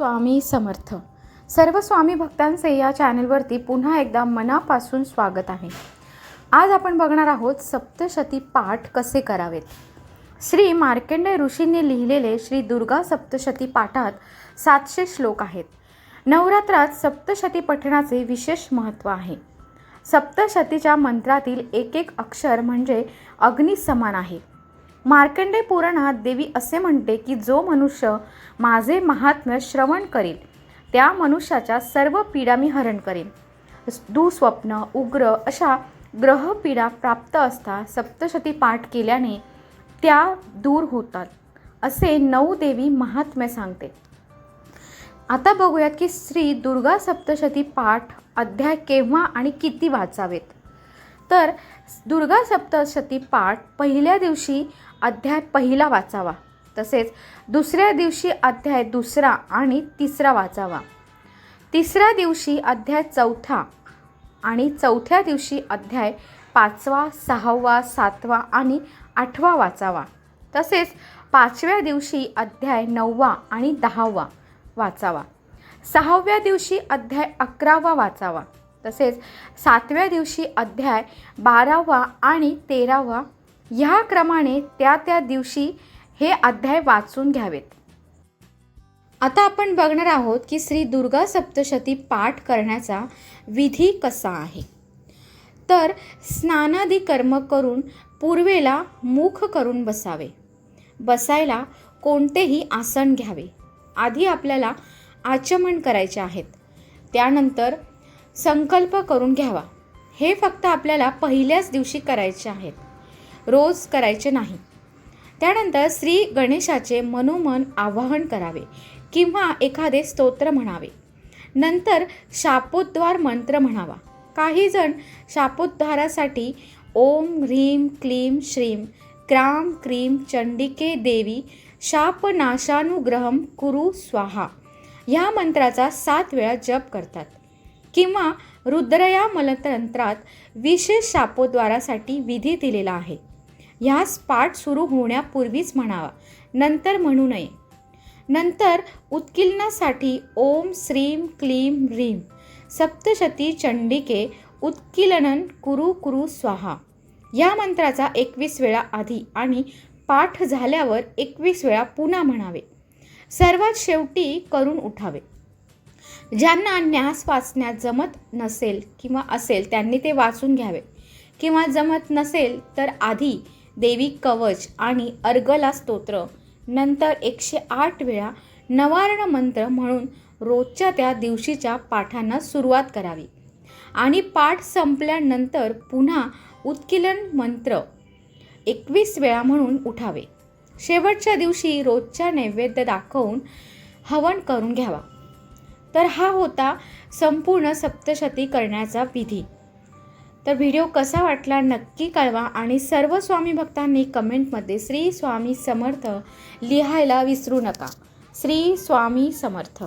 स्वामी समर्थ. सर्व स्वामी भक्तांचे या चॅनलवरती पुन्हा एकदा मनापासून स्वागत आहे. आज आपण बघणार आहोत सप्तशती पाठ कसे करावेत. श्री मार्कंडेय ऋषींनी लिहिलेले श्री दुर्गा सप्तशती पाठात सातशे श्लोक आहेत. नवरात्रात सप्तशती पठणाचे विशेष महत्त्व आहे. सप्तशतीच्या मंत्रातील एक एक अक्षर म्हणजे अग्निसमान आहे. मार्कंडे पुराणात देवी असे म्हणते की जो मनुष्य माझे महात्म्य श्रवण करेल त्या मनुष्याच्या सर्व पीडा मी हरण करेन. दुःस्वप्न उग्र अशा ग्रहपीडा प्राप्त असता सप्तशती पाठ केल्याने त्या दूर होतात असे नऊ देवी महात्म्य सांगते. आता बघूयात की श्री दुर्गा सप्तशती पाठ अध्याय केव्हा आणि किती वाचावेत? तर दुर्गा सप्तशती पाठ पहिल्या दिवशी अध्याय पहिला वाचावा. तसेच दुसऱ्या दिवशी अध्याय दुसरा आणि तिसरा वाचावा. तिसऱ्या दिवशी अध्याय चौथा आणि चौथ्या दिवशी अध्याय पाचवा सहावा सातवा आणि आठवा वाचावा. तसेच पाचव्या दिवशी अध्याय नववा आणि दहावा वाचावा. सहाव्या दिवशी अध्याय अकरावा वाचावा. तसेच सातव्या दिवशी अध्याय बारावा आणि तेरावा ह्या क्रमाने त्या त्या दिवशी हे अध्याय वाचून घ्यावेत. आता आपण बघणार आहोत की श्री दुर्गा सप्तशती पाठ करण्याचा विधी कसा आहे. तर स्नानादी कर्म करून पूर्वेला मुख करून बसावे. बसायला कोणतेही आसन घ्यावे. आधी आपल्याला आचमन करायचे आहेत. त्यानंतर संकल्प करून घ्यावा. हे फक्त आपल्याला पहिल्याच दिवशी करायचे आहेत. रोज करायचे नाही. त्यानंतर श्री गणेशाचे मनोमन आवाहन करावे किंवा एखादे स्तोत्र म्हणावे. नंतर शापोद्वार मंत्र म्हणावा. काही जण शापोद्धारासाठी ओम ह्रीम क्लीम श्रीम क्राम क्रीम चंडिके देवी शापनाशानुग्रहम कुरु स्वाहा ह्या मंत्राचा सात वेळा जप करतात. किंवा रुद्रया मलतंत्रात विशेष शापोद्वारासाठी विधी दिलेला आहे. ह्यास पाठ सुरू होण्यापूर्वीच म्हणावा. नंतर म्हणू नये. नंतर उत्किलनासाठी ओम श्रीम क्लीम ह्रीम सप्तशती चंडिके उत्किलनन कुरु कुरु स्वाहा. या मंत्राचा एकवीस वेळा आधी आणि पाठ झाल्यावर एकवीस वेळा पुन्हा म्हणावे. सर्वात शेवटी करून उठावे. ज्यांना न्यास वाचण्यात जमत नसेल किंवा असेल त्यांनी ते वाचून घ्यावे. किंवा जमत नसेल तर आधी देवी कवच आणि अर्गला स्तोत्र नंतर एकशे आठ वेळा नवारण मंत्र म्हणून रोजच्या त्या दिवशीच्या पाठांना सुरुवात करावी. आणि पाठ संपल्यानंतर पुन्हा उत्किलन मंत्र एकवीस वेळा म्हणून उठावे. शेवटच्या दिवशी रोजच्या नैवेद्य दाखवून हवन करून घ्यावा. तर हा होता संपूर्ण सप्तशती करण्याचा विधी. तर व्हिडिओ कसा वाटला नक्की कळवा आणि सर्व स्वामी भक्तांनी कमेंटमध्ये श्री स्वामी समर्थ लिहायला विसरू नका. श्री स्वामी समर्थ.